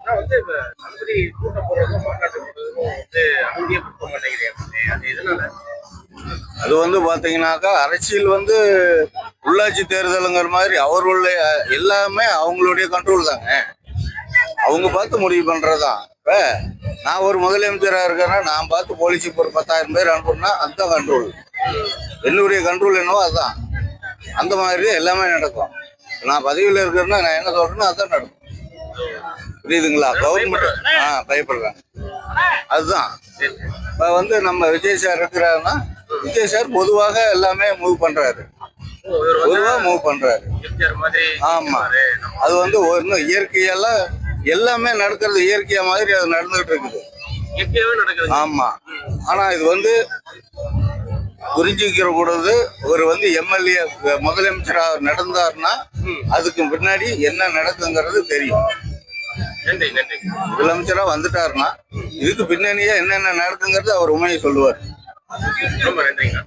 ஆனா வந்து இப்ப தளபதி கூட்டம் போடுறதும் மாநாட்டு போடுறதும் வந்து அமைதியை கொடுக்க மாட்டேங்கிறேன் அது எதனால? அது வந்து பாத்தீங்கன்னாக்கா அரசியல் வந்து உள்ளாட்சி தேர்தலுங்கிற மாதிரி அவர்களுடைய எல்லாமே அவங்களுடைய கண்ட்ரோல் தாங்க. அவங்க பார்த்து முடிவு பண்றதுதான். இப்ப நான் ஒரு முதலமைச்சராக இருக்கேன்னா நான் பார்த்து போலீஸுக்கு ஒரு பத்தாயிரம் பேர் அனுப்புனா அதுதான் கண்ட்ரோல் என்னுடைய கண்ட்ரோல் என்னவோ அதுதான். அந்த மாதிரி எல்லாமே நடக்கும். நான் பதவியில் இருக்கிறேன்னா நான் என்ன சொல்கிறேன்னா அதுதான் நடக்கும். புரியுதுங்களா? கவர்மெண்ட் ஆ பயப்படுறேன் அதுதான். இப்போ வந்து நம்ம விஜய் சார் இருக்கிறாருன்னா விஜய் சார் பொதுவாக எல்லாமே மூவ் பண்றாரு. வந்து பொதுவாக மூவ் பண்றாரு. எம்ஜிஆர் மாதிரி ஆமா. அது வந்து ஒன்றும் இயற்கையெல்லாம் எல்லாமே நடக்கிறது இயற்கையா மாதிரி அது நடந்துகிட்டு இருக்குது. இயற்கையாவே நடக்குது. ஆமா. ஆனா இது வந்து புரிஞ்சுக்கிற கூடாது ஒரு வந்து எம்எல்ஏ முதலமைச்சரா நடந்தாருன்னா அதுக்கு பின்னாடி என்ன நடக்குங்கிறது தெரியும். நன்றி நன்றி. முதலமைச்சரா வந்துட்டாருன்னா இதுக்கு பின்னணியே என்னென்ன நடக்குங்கிறது அவர் உண்மையை சொல்லுவார். ரொம்ப நன்றிங்க.